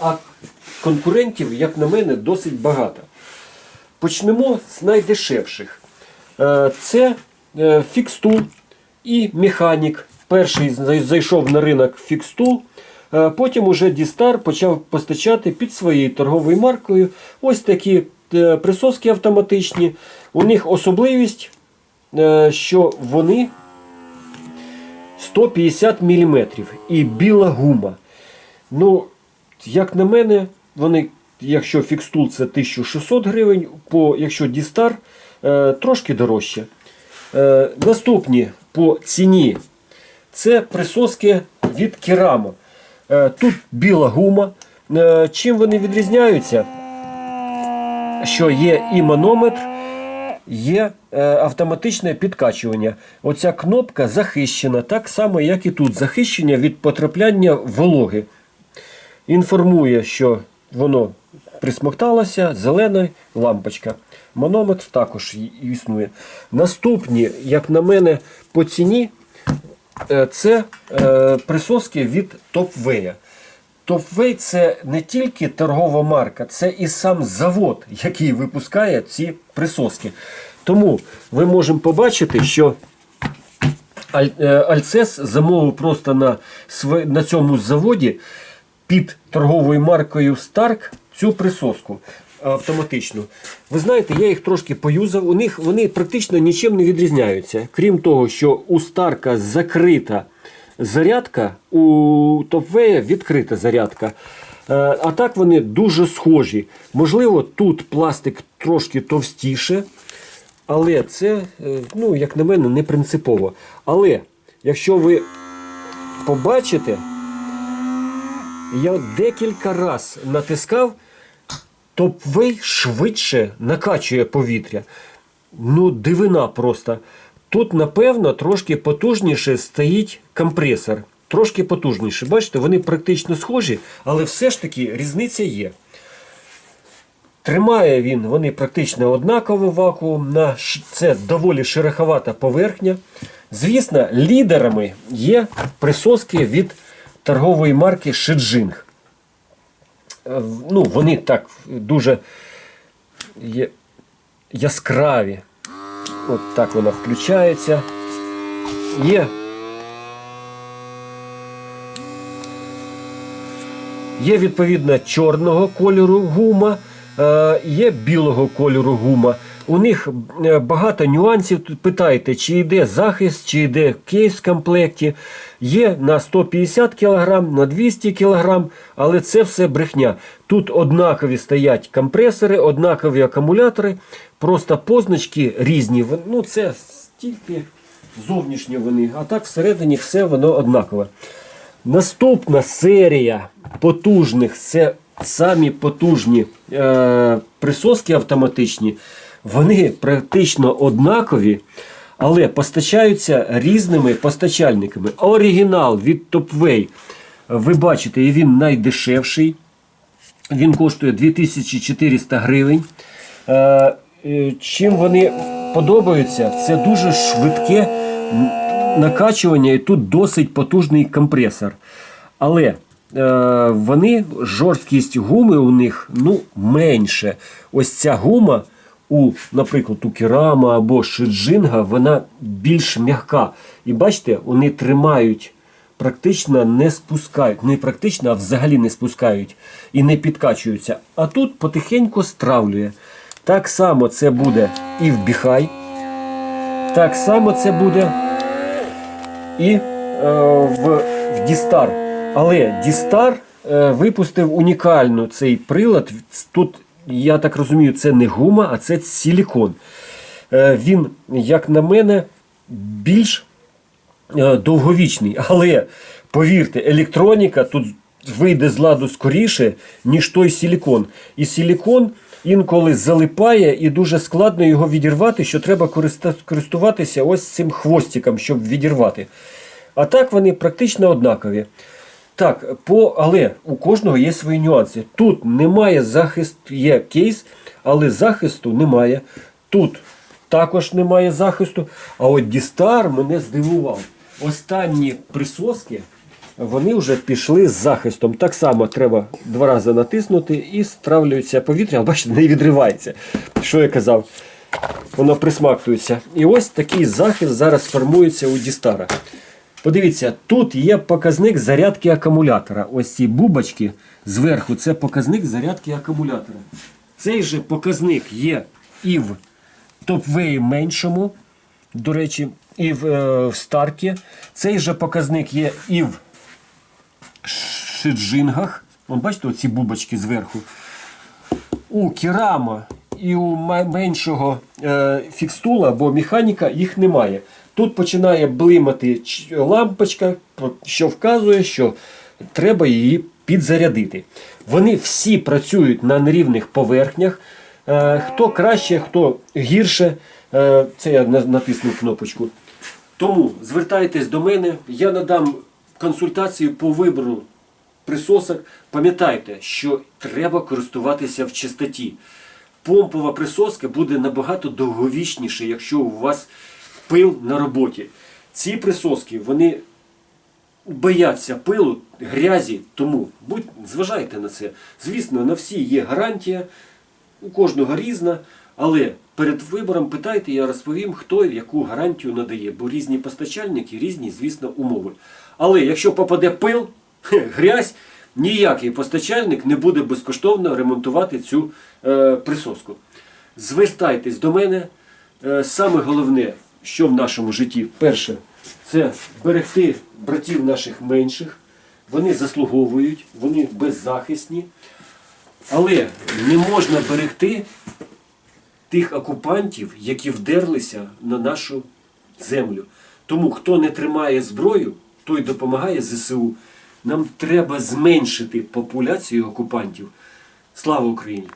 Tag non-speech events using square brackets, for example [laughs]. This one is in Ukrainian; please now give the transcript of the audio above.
А конкурентів, як на мене, досить багато. Почнемо з найдешевших. Е, Це е, фікстул і механік. Перший зайшов на ринок фікстул. е, Потім уже Дістар почав постачати під своєю торговою маркою ось такі присоски автоматичні. У них особливість, що вони 150 мм і біла гума. Ну, як на мене, вони, якщо фікстул це 1600 гривень, по, якщо Дістар е, трошки дорожче. Е, наступні по ціні це присоски від керамо. Е, тут біла гума. Чим вони відрізняються? Що є і манометр, є автоматичне підкачування. Оця кнопка захищена, так само, як і тут. Захищення від потрапляння вологи. Інформує, що воно присмокталося, зелена лампочка. Манометр також існує. Наступні, як на мене, по ціні е, це е, присоски від Топвея. Топвей це не тільки торгова марка, це і сам завод, який випускає ці присоски. Тому ми можемо побачити, що е, Альцес замовив просто на, на цьому заводі під торговою маркою Stark цю присоску автоматичну. Ви знаєте, я їх трошки поюзав. У них вони практично нічим не відрізняються. Крім того, що у Старка закрита зарядка, у Топвея відкрита зарядка. Е, А так вони дуже схожі. Можливо, тут пластик трошки товстіше. Але це, е, ну, як на мене, не принципово. Але якщо ви побачите, я декілька раз натискав, топвей швидше накачує повітря. Ну, дивина просто. Тут, напевно, трошки потужніше стоїть компресор. Трошки потужніше. Бачите, вони практично схожі, але все ж таки різниця є. Тримає він вони практично однаково вакуум. На це доволі шероховата поверхня. Звісно, лідерами є присоски від торгової марки Шиджинг. Е, Ну, вони так дуже є яскраві. От так вона включається. Є. Є відповідно чорного кольору гума, е, є білого кольору гума. У них е, багато нюансів. Тут питаєте, чи йде захист, чи йде кейс в комплекті. Є на 150 кг, на 200 кг, але це все брехня. Тут однакові стоять компресори, однакові акумулятори, просто позначки різні. Ну, це тільки зовнішні вони, а так всередині все воно однакове. Наступна серія потужних це самі потужні е, присоски автоматичні. Вони практично однакові, але постачаються різними постачальниками. Оригінал від Topway, ви бачите, і він найдешевший. Він коштує 2400 гривень. Е, е, Чим вони подобаються, це дуже швидке накачування і тут досить потужний компресор. Але вони, жорсткість гуми у них ну, менше. Ось ця гума, у, наприклад, у керама або шиджинга, вона більш м'яка. І бачите, вони тримають практично не спускають. Не практично, а взагалі не спускають і не підкачуються. А тут потихеньку стравлює. Так само це буде і в Біхай. Так само це буде і е, в, в Дістар. Але Дістар е, випустив унікальну цей прилад. Тут, я так розумію, це не гума, а це силікон. Е, він, як на мене, більш е, довговічний. Але повірте, електроніка тут вийде з ладу скоріше, ніж той силікон. І силікон інколи залипає і дуже складно його відірвати, що треба користуватися ось цим хвостиком, щоб відірвати. А так вони практично однакові. Так, по, але у кожного є свої нюанси. Тут немає захисту, є кейс, але захисту немає. Тут також немає захисту. А от Дістар мене здивував. Останні присоски вони вже пішли з захистом. Так само треба два рази натиснути і стравлюється повітря. Але бачите, не відривається. Що я казав? Воно присмактується. І ось такий захист зараз формується у Дістара. Подивіться, тут є показник зарядки акумулятора. Ось ці бубочки зверху це показник зарядки акумулятора. Цей же показник є і в топвеї меншому, до речі, і в, е, в старкі. Цей же показник є і в шиджингах. Бачите, оці бубочки зверху. У керама і у меншого е, фікстула або механіка їх немає. Тут починає блимати лампочка, що вказує, що треба її підзарядити. Вони всі працюють на нерівних поверхнях. Е, хто краще, хто гірше. Е, це я на- натиснув кнопочку. Тому звертайтесь до мене, я надам консультацію по вибору присосок. Пам'ятайте, що треба користуватися в чистоті. Помпова присоска буде набагато довговічніше, якщо у вас пил на роботі. Ці присоски, вони бояться пилу, грязі, тому будь, зважайте на це. Звісно, на всі є гарантія, у кожного різна, але перед вибором питайте, я розповім, хто яку гарантію надає, бо різні постачальники, різні, звісно, умови. Але якщо попаде пил, [laughs] грязь, ніякий постачальник не буде безкоштовно ремонтувати цю е, присоску. Звертайтесь до мене. Е, саме головне, що в нашому житті, перше, це берегти братів наших менших. Вони заслуговують, вони беззахисні. Але не можна берегти тих окупантів, які вдерлися на нашу землю. Тому хто не тримає зброю, той допомагає ЗСУ. Нам треба зменшити популяцію окупантів. Слава Україні!